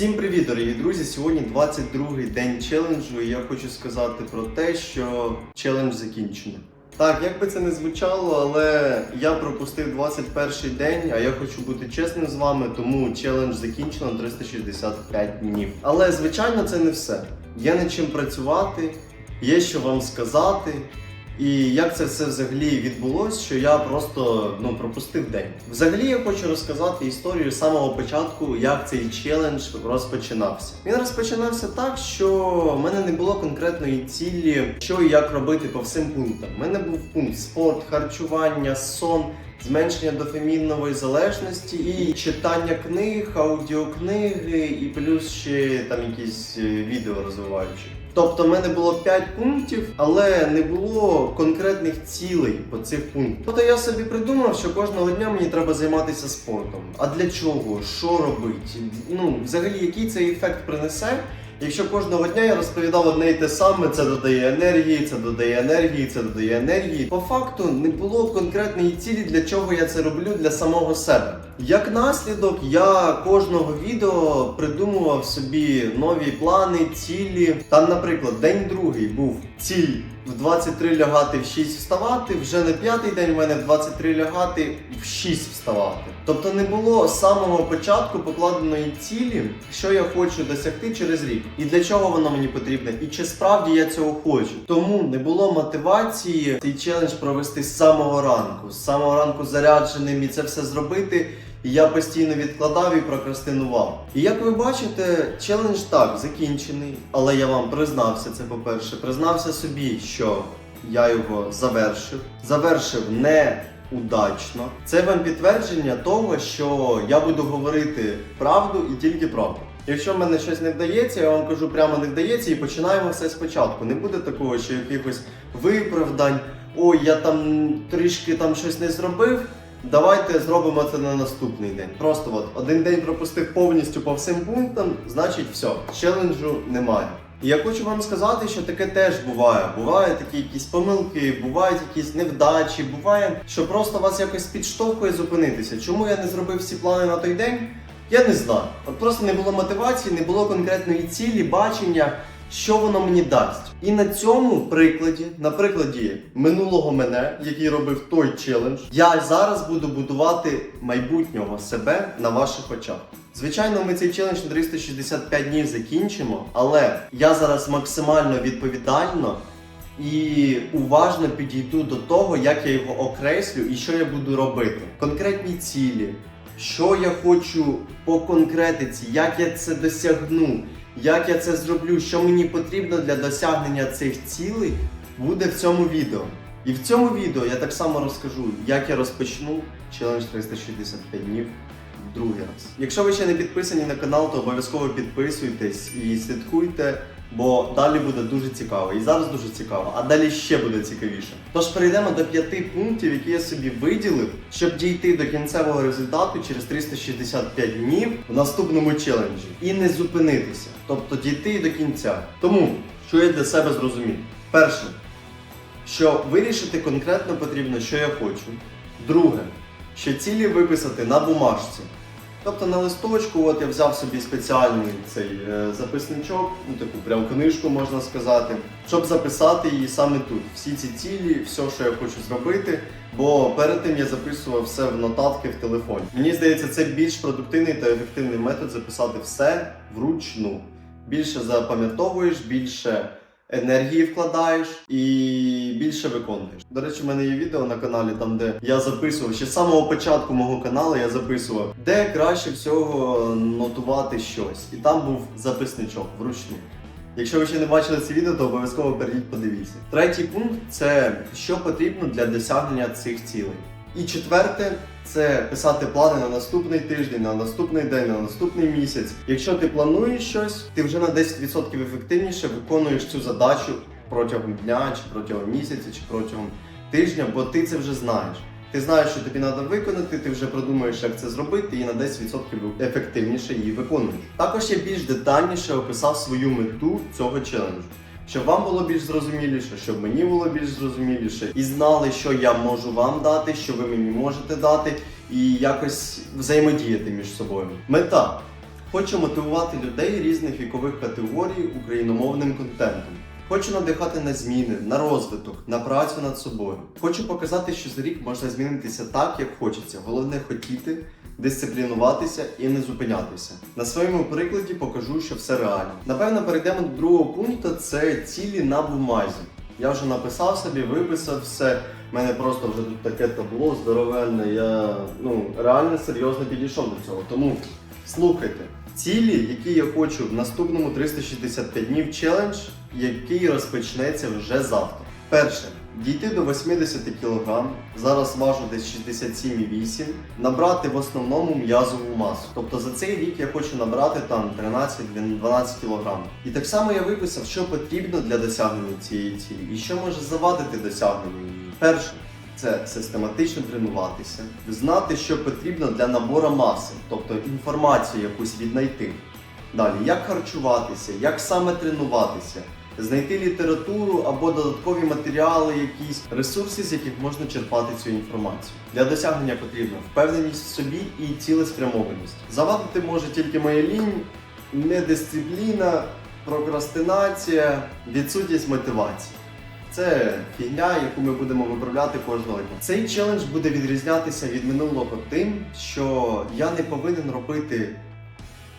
Всім привіт, дорогі друзі! Сьогодні 22-й день челенджу, і я хочу сказати про те, що челендж закінчено. Так, як би це не звучало, але я пропустив 21-й день, а я хочу бути чесним з вами, тому челендж закінчено 365 днів. Але звичайно, це не все. Є над чим працювати, є що вам сказати. І як це все взагалі відбулося, що я просто ну пропустив день. Взагалі я хочу розказати історію з самого початку, як цей челендж розпочинався. Він розпочинався так, що в мене не було конкретної цілі, що і як робити по всім пунктам. У мене був пункт спорт, харчування, сон. Зменшення дофамінної залежності і читання книг, аудіокниги, і плюс ще там якісь е, відео розвиваючі. Тобто в мене було 5 пунктів, але не було конкретних цілей по цих пунктах. Тобто я собі придумав, що кожного дня мені треба займатися спортом. А для чого? Що робити? Ну, взагалі, який цей ефект принесе? Якщо кожного дня я розповідав одне і те саме, це додає енергії, це додає енергії, це додає енергії. По факту не було конкретної цілі, для чого я це роблю для самого себе. Як наслідок, я кожного відео придумував собі нові плани, цілі. Там, наприклад, день другий був ціль в 23 лягати, в 6 вставати. Вже на п'ятий день в мене в 23 лягати, в 6 вставати. Тобто не було з самого початку покладеної цілі, що я хочу досягти через рік, і для чого воно мені потрібне, і чи справді я цього хочу. Тому не було мотивації цей челендж провести з самого ранку, з самого ранку зарядженим і це все зробити. І я постійно відкладав і прокрастинував. І як ви бачите, челендж так закінчений, але я вам признався це по-перше. Признався собі, що я його завершив. Завершив не удачно. Це вам підтвердження того, що я буду говорити правду і тільки правду. Якщо в мене щось не вдається, я вам кажу прямо не вдається і починаємо все спочатку. Не буде такого, що якихось виправдань. Ой, я там трішки там щось не зробив. Давайте зробимо це на наступний день. Просто от один день пропустив повністю по всім пунктам, значить все, челенджу немає. Я хочу вам сказати, що таке теж буває. Бувають такі якісь помилки, бувають якісь невдачі, буває, що просто вас якось підштовхує зупинитися. Чому я не зробив всі плани на той день? Я не знаю. От просто не було мотивації, не було конкретної цілі, бачення, що воно мені дасть. І на цьому прикладі, на прикладі минулого мене, який робив той челендж, я зараз буду будувати майбутнього себе на ваших очах. Звичайно, ми цей челендж на 365 днів закінчимо, але я зараз максимально відповідально і уважно підійду до того, як я його окреслю і що я буду робити. Конкретні цілі, що я хочу по конкретиці, як я це досягну, як я це зроблю, що мені потрібно для досягнення цих цілей, буде в цьому відео. І в цьому відео я так само розкажу, як я розпочну челендж 365 днів в другий раз. Якщо ви ще не підписані на канал, то обов'язково підписуйтесь і слідкуйте, бо далі буде дуже цікаво. І зараз дуже цікаво, а далі ще буде цікавіше. Тож перейдемо до п'яти пунктів, які я собі виділив, щоб дійти до кінцевого результату через 365 днів в наступному челенджі і не зупинитися, тобто дійти до кінця. Тому що я для себе зрозумів? Перше, що вирішити конкретно потрібно, що я хочу. Друге, що цілі виписати на бумажці. Тобто на листочку, от я взяв собі спеціальний цей е, записничок, ну таку прям книжку можна сказати, щоб записати її саме тут. Всі ці цілі, все, що я хочу зробити. Бо перед тим я записував все в нотатки в телефоні. Мені здається, це більш продуктивний та ефективний метод записати все вручну. Більше запам'ятовуєш, більше енергії вкладаєш і більше виконуєш. До речі, в мене є відео на каналі, там де я записував ще з самого початку мого каналу, я записував, де краще всього нотувати щось. І там був записничок вручну. Якщо ви ще не бачили це відео, то обов'язково перейдіть, подивіться. Третій пункт це що потрібно для досягнення цих цілей. І четверте це писати плани на наступний тиждень, на наступний день, на наступний місяць. Якщо ти плануєш щось, ти вже на 10% ефективніше виконуєш цю задачу протягом дня, чи протягом місяця, чи протягом тижня, бо ти це вже знаєш. Ти знаєш, що тобі треба виконати, ти вже продумаєш, як це зробити, і на 10% ефективніше її виконуєш. Також я більш детальніше описав свою мету цього челенджу. Щоб вам було більш зрозуміліше, щоб мені було більш зрозуміліше, і знали, що я можу вам дати, що ви мені можете дати, і якось взаємодіяти між собою. Мета Хочу мотивувати людей різних вікових категорій україномовним контентом. Хочу надихати на зміни, на розвиток, на працю над собою. Хочу показати, що за рік можна змінитися так, як хочеться. Головне хотіти, дисциплінуватися і не зупинятися. На своєму прикладі покажу, що все реально. Напевно, перейдемо до другого пункту: це цілі на бумазі. Я вже написав собі, виписав все. У мене просто вже тут таке табло здоровенне. Я ну реально серйозно підійшов до цього. Тому слухайте. Цілі, які я хочу в наступному 365 днів челендж, який розпочнеться вже завтра. Перше. Дійти до 80 кг, зараз важу десь 67,8, набрати в основному м'язову масу. Тобто за цей рік я хочу набрати там 13-12 кг. І так само я виписав, що потрібно для досягнення цієї цілі і що може завадити досягненню її. Перше, це систематично тренуватися, знати, що потрібно для набору маси, тобто інформацію якусь віднайти. Далі, як харчуватися, як саме тренуватися, знайти літературу або додаткові матеріали, якісь ресурси, з яких можна черпати цю інформацію. Для досягнення потрібна впевненість в собі і цілеспрямованість. Завадити може тільки моя лінь, недисципліна, прокрастинація, відсутність мотивації. Це фігня, яку ми будемо виправляти кожного дня. Цей челендж буде відрізнятися від минулого тим, що я не повинен робити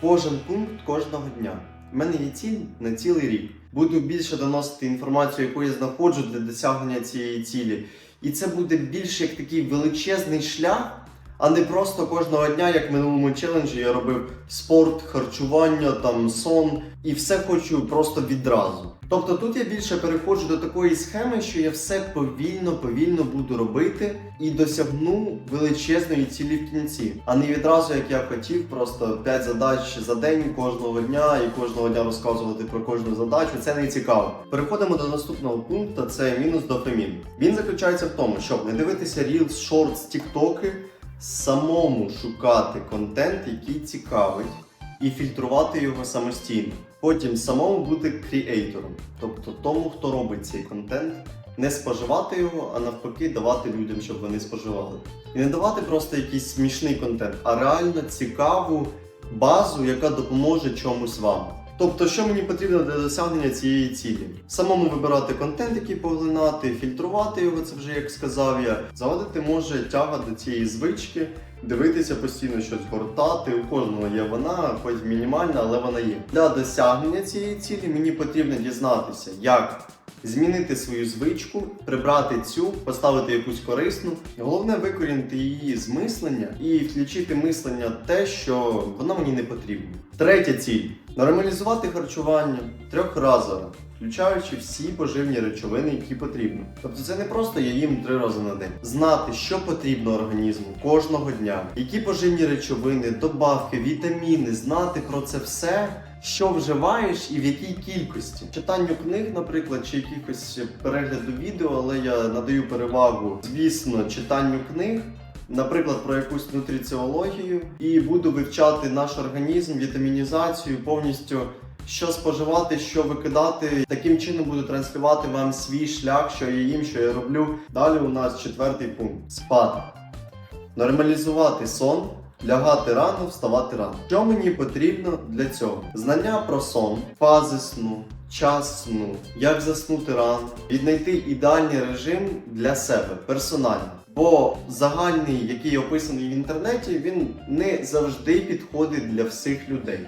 кожен пункт кожного дня. У мене є ціль на цілий рік. Буду більше доносити інформацію, яку я знаходжу для досягнення цієї цілі. І це буде більш як такий величезний шлях, а не просто кожного дня, як в минулому челенджі, я робив спорт, харчування, там сон і все хочу просто відразу. Тобто тут я більше переходжу до такої схеми, що я все повільно, повільно буду робити і досягну величезної цілі в кінці, а не відразу, як я хотів, просто 5 задач за день кожного дня і кожного дня розказувати про кожну задачу. Це не цікаво. Переходимо до наступного пункту. Це мінус дофамін. Він заключається в тому, щоб не дивитися Reels, шортс, тіктоки, самому шукати контент, який цікавить, і фільтрувати його самостійно. Потім самому бути кріейтором, тобто тому, хто робить цей контент, не споживати його, а навпаки, давати людям, щоб вони споживали. І не давати просто якийсь смішний контент, а реально цікаву базу, яка допоможе чомусь вам. Тобто, що мені потрібно для досягнення цієї цілі? Самому вибирати контент, який поглинати, фільтрувати його, це вже як сказав я. Заводити може тяга до цієї звички, дивитися постійно щось гортати. У кожного є вона, хоч мінімальна, але вона є. Для досягнення цієї цілі мені потрібно дізнатися, як змінити свою звичку, прибрати цю, поставити якусь корисну. Головне викорінити її з мислення і включити мислення те, що воно мені не потрібно. Третя ціль нормалізувати харчування трьохразово, включаючи всі поживні речовини, які потрібно. Тобто це не просто я їм три рази на день. Знати, що потрібно організму кожного дня, які поживні речовини, добавки, вітаміни, знати про це все. Що вживаєш і в якій кількості читанню книг, наприклад, чи якихось перегляду відео, але я надаю перевагу, звісно, читанню книг, наприклад, про якусь нутриціологію, і буду вивчати наш організм, вітамінізацію, повністю що споживати, що викидати. Таким чином буду транслювати вам свій шлях, що я їм, що я роблю. Далі у нас четвертий пункт спати. Нормалізувати сон. Лягати рано, вставати рано. Що мені потрібно для цього? Знання про сон, фази сну, час сну, як заснути рано, віднайти ідеальний режим для себе персонально. Бо загальний, який описаний в інтернеті, він не завжди підходить для всіх людей.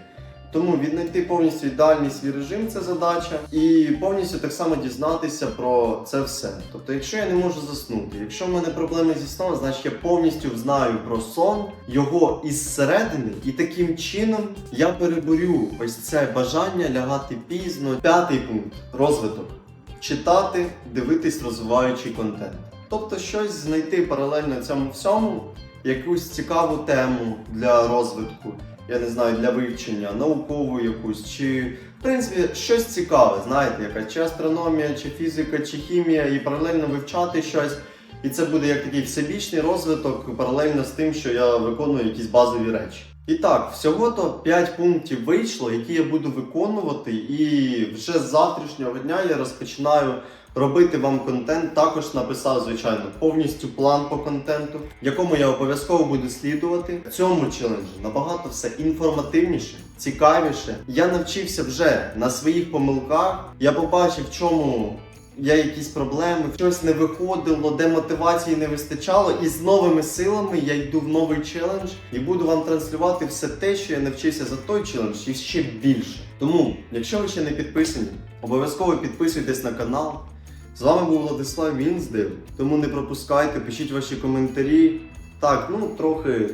Тому віднайти повністю ідеальний свій режим це задача, і повністю так само дізнатися про це все. Тобто, якщо я не можу заснути, якщо в мене проблеми зі сном, значить я повністю знаю про сон, його із середини, і таким чином я переборю ось це бажання лягати пізно. П'ятий пункт розвиток. Читати, дивитись розвиваючий контент. Тобто щось знайти паралельно цьому всьому, якусь цікаву тему для розвитку я не знаю, для вивчення, наукову якусь, чи в принципі щось цікаве, знаєте, яка чи астрономія, чи фізика, чи хімія, і паралельно вивчати щось. І це буде як такий всебічний розвиток паралельно з тим, що я виконую якісь базові речі. І так, всього то 5 пунктів вийшло, які я буду виконувати, і вже з завтрашнього дня я розпочинаю робити вам контент. Також написав, звичайно, повністю план по контенту, якому я обов'язково буду слідувати. В цьому челенджі набагато все інформативніше, цікавіше. Я навчився вже на своїх помилках. Я побачив, в чому я якісь проблеми, щось не виходило, де мотивації не вистачало, і з новими силами я йду в новий челендж і буду вам транслювати все те, що я навчився за той челендж, і ще більше. Тому, якщо ви ще не підписані, обов'язково підписуйтесь на канал. З вами був Владислав Вінздив, тому не пропускайте, пишіть ваші коментарі. Так, ну трохи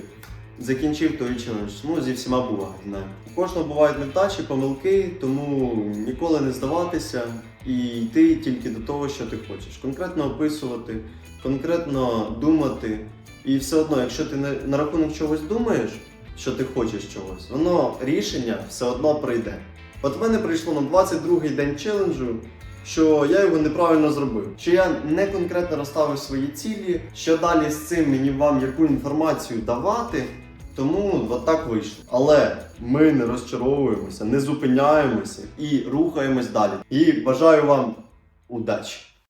закінчив той челендж. Ну, зі всіма буває. У кожного бувають невдачі, помилки, тому ніколи не здаватися і йти тільки до того, що ти хочеш. Конкретно описувати, конкретно думати. І все одно, якщо ти на, рахунок чогось думаєш, що ти хочеш чогось, воно рішення все одно прийде. От в мене прийшло на 22-й день челенджу, що я його неправильно зробив, що я не конкретно розставив свої цілі, що далі з цим мені вам яку інформацію давати. Тому от так вийшло. Але ми не розчаровуємося, не зупиняємося і рухаємось далі. І бажаю вам удачі!